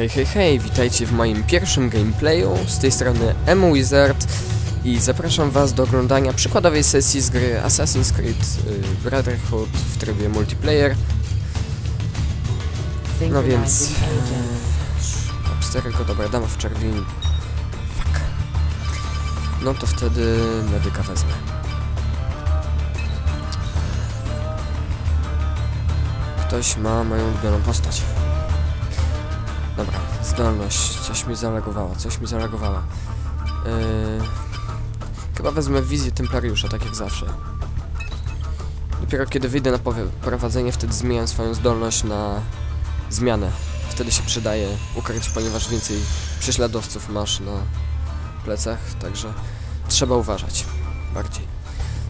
Hej, hej, hej, witajcie w moim pierwszym gameplayu. Z tej strony M Wizard i zapraszam was do oglądania przykładowej sesji z gry Assassin's Creed y, Brotherhood w trybie multiplayer. No więc... E, Absterego, dobra, dama w czerwieni. Fuck. No to wtedy medyka wezmę. Ktoś ma moją ulubioną postać. Zdolność. Coś mi zalagowało, coś mi zalagowało. Yy... Chyba wezmę wizję Templariusza, tak jak zawsze. Dopiero kiedy wyjdę na prowadzenie, wtedy zmieniam swoją zdolność na zmianę. Wtedy się przydaje ukryć, ponieważ więcej prześladowców masz na plecach, także trzeba uważać bardziej.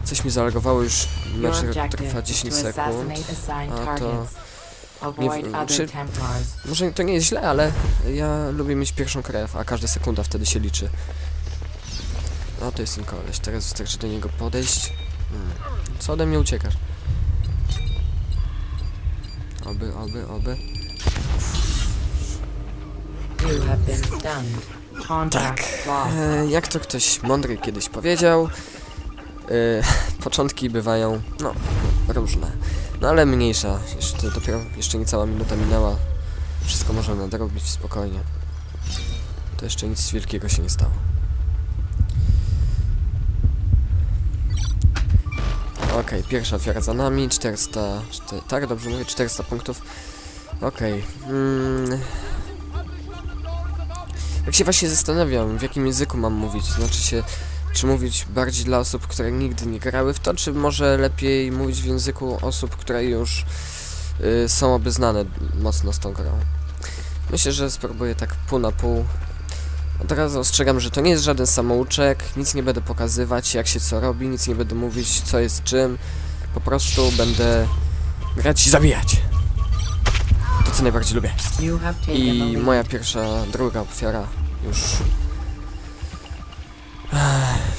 Coś mi zalegowało już, Your mecz trwa is 10 to sekund. a to. Avoid w- other czy- Templars. Może to nie jest źle, ale ja lubię mieć pierwszą krew, a każda sekunda wtedy się liczy. No to jest ten koleś, teraz wystarczy do niego podejść. Hmm. Co ode mnie uciekasz? Oby, oby, oby. You have been stunned. Contact lost. E, jak to ktoś mądry kiedyś powiedział, e, początki bywają, no, różne. No ale mniejsza, jeszcze dopiero jeszcze niecała minuta minęła. Wszystko można nadrobić spokojnie. To jeszcze nic wielkiego się nie stało. Okej, pierwsza ofiara za nami, 400, czte- tak dobrze mówię, 400 punktów. Okej, mm, jak się właśnie zastanawiam, w jakim języku mam mówić, znaczy się, czy mówić bardziej dla osób, które nigdy nie grały w to, czy może lepiej mówić w języku osób, które już y, są obeznane mocno z tą grą. Myślę, że spróbuję tak pół na pół. Od razu ostrzegam, że to nie jest żaden samouczek, nic nie będę pokazywać, jak się co robi, nic nie będę mówić, co jest czym. Po prostu będę grać i zabijać. To, co najbardziej lubię. I moja pierwsza, druga ofiara już...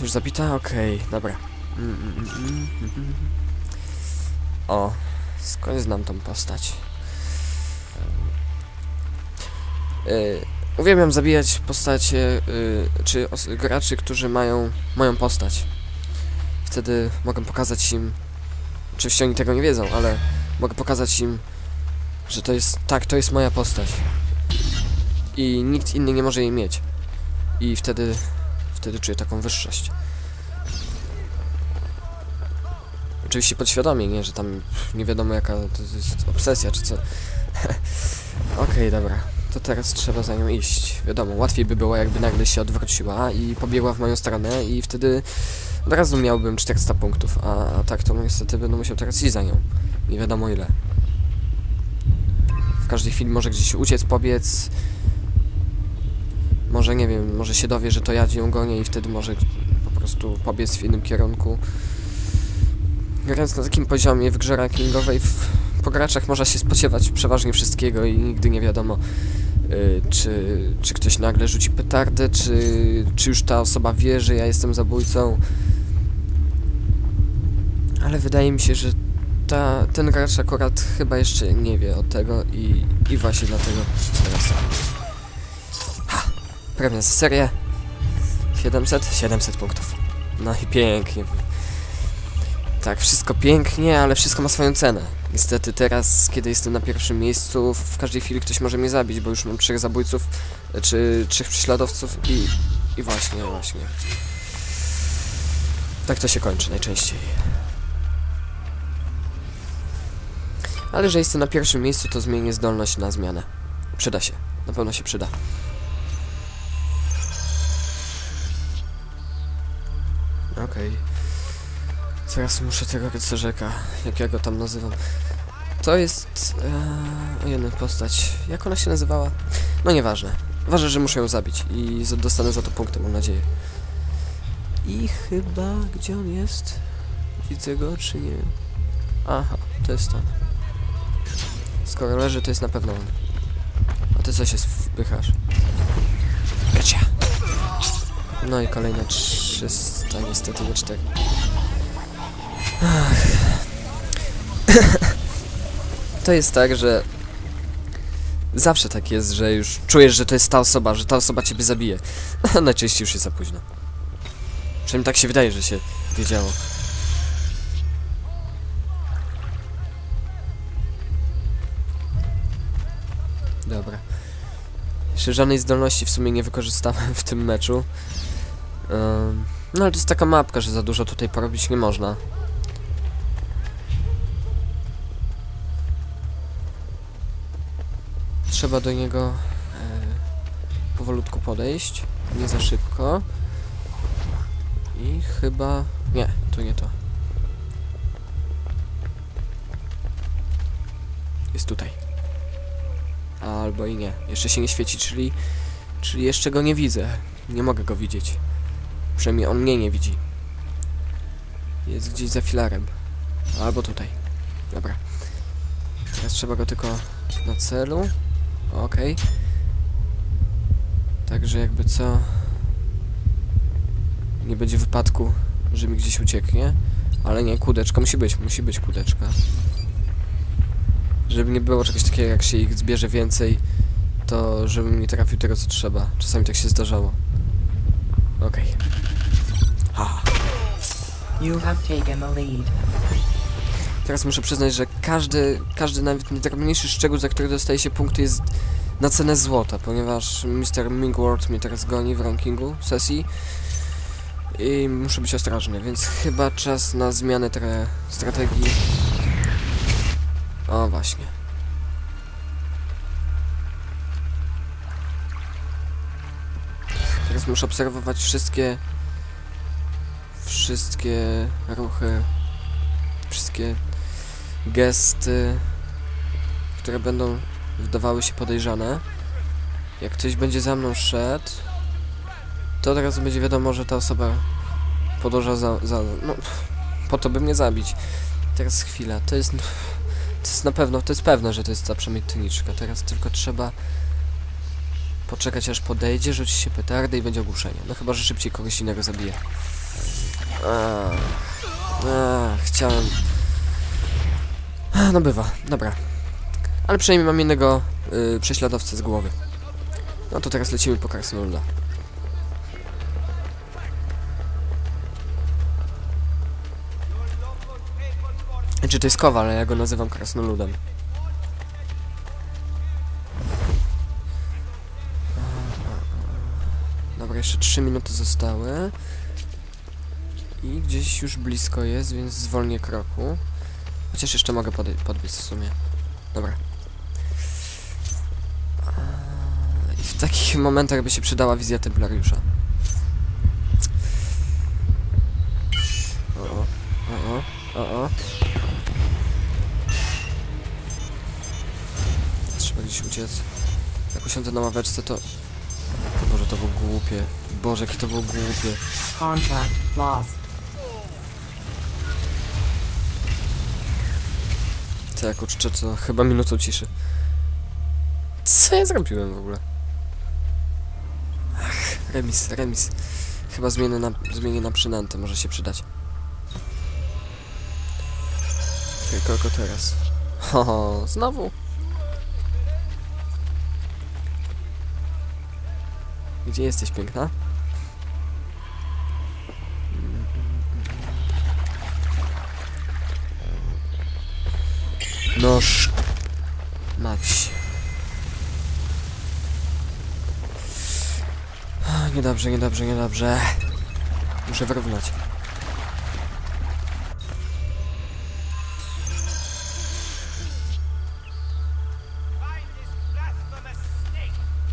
Już zabita? Okej, dobra. Mm, mm, mm. O, skąd znam tą postać? Yy, uwielbiam zabijać postacie, yy, czy graczy, którzy mają moją postać. Wtedy mogę pokazać im... Oczywiście oni tego nie wiedzą, ale mogę pokazać im że to jest, tak, to jest moja postać. I nikt inny nie może jej mieć. I wtedy, wtedy czuję taką wyższość. Oczywiście podświadomie, nie, że tam nie wiadomo jaka to jest obsesja czy co. Okej, dobra. To teraz trzeba za nią iść. Wiadomo, łatwiej by było jakby nagle się odwróciła i pobiegła w moją stronę i wtedy od razu miałbym 400 punktów, a, a tak to niestety będę musiał teraz iść za nią. Nie wiadomo ile w każdej chwili może gdzieś uciec, pobiec. Może nie wiem, może się dowie, że to ja ją gonię i wtedy może po prostu pobiec w innym kierunku. Grając na takim poziomie w grze rankingowej, w, po graczach można się spodziewać przeważnie wszystkiego i nigdy nie wiadomo, y, czy, czy ktoś nagle rzuci petardę, czy, czy już ta osoba wie, że ja jestem zabójcą. Ale wydaje mi się, że ta, ten gracz akurat chyba jeszcze nie wie o tego i, i właśnie dlatego. Premia za serię. 700? 700 punktów. No i pięknie. Tak, wszystko pięknie, ale wszystko ma swoją cenę. Niestety teraz, kiedy jestem na pierwszym miejscu, w każdej chwili ktoś może mnie zabić, bo już mam trzech zabójców, czy trzech prześladowców i, i właśnie, właśnie. Tak to się kończy najczęściej. Ale że jestem na pierwszym miejscu, to zmienię zdolność na zmianę. Przyda się. Na pewno się przyda. Okej. Teraz muszę tego rycerzeka, jak ja go tam nazywam. To jest... Ee, o jedną postać. Jak ona się nazywała? No nieważne. Ważne, że muszę ją zabić i dostanę za to punkty, mam nadzieję. I chyba... Gdzie on jest? Widzę go, czy nie? Aha, to jest on. Skoro leży, to jest na pewno on. A ty co się wpychasz? Gacia! No i kolejne 300, niestety nie 4. To jest tak, że Zawsze tak jest, że już czujesz, że to jest ta osoba, że ta osoba ciebie zabije. A najczęściej już jest za późno. Przynajmniej tak się wydaje, że się wiedziało. Dobra. Jeszcze żadnej zdolności w sumie nie wykorzystałem w tym meczu. Ym, no ale to jest taka mapka, że za dużo tutaj porobić nie można. Trzeba do niego e, powolutku podejść, nie za szybko. I chyba... Nie, to nie to. Jest tutaj. Albo i nie. Jeszcze się nie świeci, czyli... Czyli jeszcze go nie widzę. Nie mogę go widzieć. Przynajmniej on mnie nie widzi. Jest gdzieś za filarem. Albo tutaj. Dobra. Teraz trzeba go tylko na celu. Okej. Także jakby co... Nie będzie wypadku, że mi gdzieś ucieknie. Ale nie, kudeczka musi być, musi być kudeczka. Żeby nie było czegoś takiego, jak się ich zbierze więcej, to żebym nie trafił tego, co trzeba. Czasami tak się zdarzało. Okej. Ha. You have taken the lead. Teraz muszę przyznać, że każdy, każdy nawet najdrobniejszy szczegół, za który dostaje się punkty jest na cenę złota, ponieważ Mr. Mingworld mnie teraz goni w rankingu sesji i muszę być ostrożny, więc chyba czas na zmianę trochę strategii. O, właśnie. Teraz muszę obserwować wszystkie wszystkie ruchy wszystkie gesty, które będą wydawały się podejrzane. Jak ktoś będzie za mną szedł, to od razu będzie wiadomo, że ta osoba podąża za... za no, po to, by mnie zabić. Teraz chwila, to jest... To jest na pewno, to jest pewne, że to jest ta przemytniczka. Teraz tylko trzeba poczekać aż podejdzie, rzuci się petardę i będzie ogłuszenie. No chyba, że szybciej kogoś innego zabije. Ach, chciałem... No bywa, dobra. Ale przynajmniej mam innego y, prześladowcę z głowy. No to teraz lecimy po Krasnoluda. Czy to jest kowal, ale ja go nazywam Krasnoludem. Dobra, jeszcze 3 minuty zostały. I gdzieś już blisko jest, więc zwolnię kroku. Chociaż jeszcze mogę podej- podbiec w sumie. Dobra. Eee, I w takich momentach by się przydała wizja Templariusza. O, o, o, o, o. Trzeba gdzieś uciec. Jak usiądę na ławeczce, to... Boże, to było głupie. Boże, jakie to było głupie. Contract lost. Co jak uczczę, to chyba minutą ciszy. Co ja zrobiłem w ogóle? Ach, remis, remis. Chyba zmienię na, zmienię na przynętę, może się przydać. Kogo teraz? Ho, znowu? Gdzie jesteś, piękna? Noż. Mać. Niedobrze, niedobrze, niedobrze. Muszę wyrównać.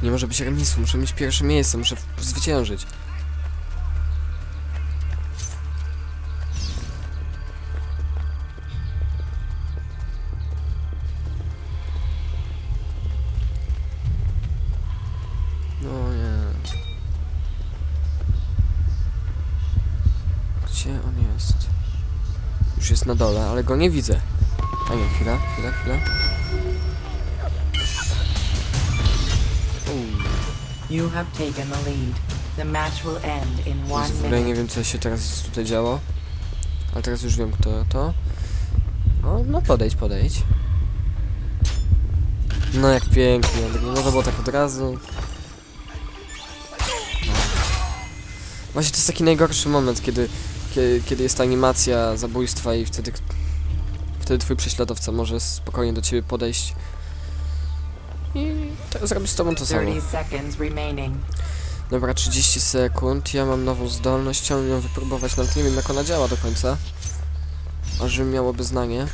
Nie może być remisu, muszę mieć pierwsze miejsce, muszę zwyciężyć. Już jest na dole, ale go nie widzę. A nie, chwila, chwila, chwila. You have taken the lead. The match will end in one Jezu, w ogóle nie minute. wiem co się teraz tutaj działo. Ale teraz już wiem kto to. O, no podejdź, podejdź. No jak pięknie, ale nie można było tak od razu. Właśnie to jest taki najgorszy moment, kiedy, kiedy, kiedy jest ta animacja zabójstwa i wtedy, wtedy twój prześladowca może spokojnie do ciebie podejść i to, zrobić z tobą to samo. 30 seconds remaining. Dobra, 30 sekund, ja mam nową zdolność, chciałbym ją wypróbować, nawet nie wiem jak ona działa do końca. A żebym miał obeznanie. Mm,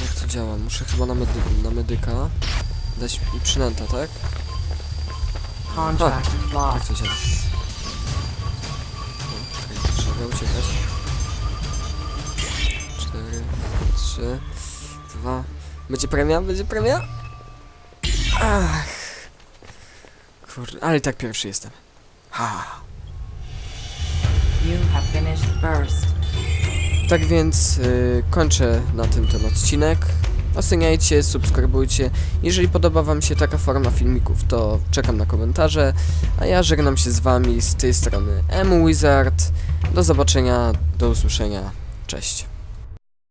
jak to działa? Muszę chyba na, medy na medyka dać przynęta, tak? Contract Jak lost. to działa? Trzeba uciekać. 4, 3, 2. Będzie premia? Będzie premia? Ach. Kurde, ale tak pierwszy jestem. Ha. You have finished first. Tak więc y, kończę na tym ten odcinek. Oceniajcie, subskrybujcie. Jeżeli podoba Wam się taka forma filmików, to czekam na komentarze. A ja żegnam się z Wami z tej strony M Wizard. Do zobaczenia, do usłyszenia. Cześć.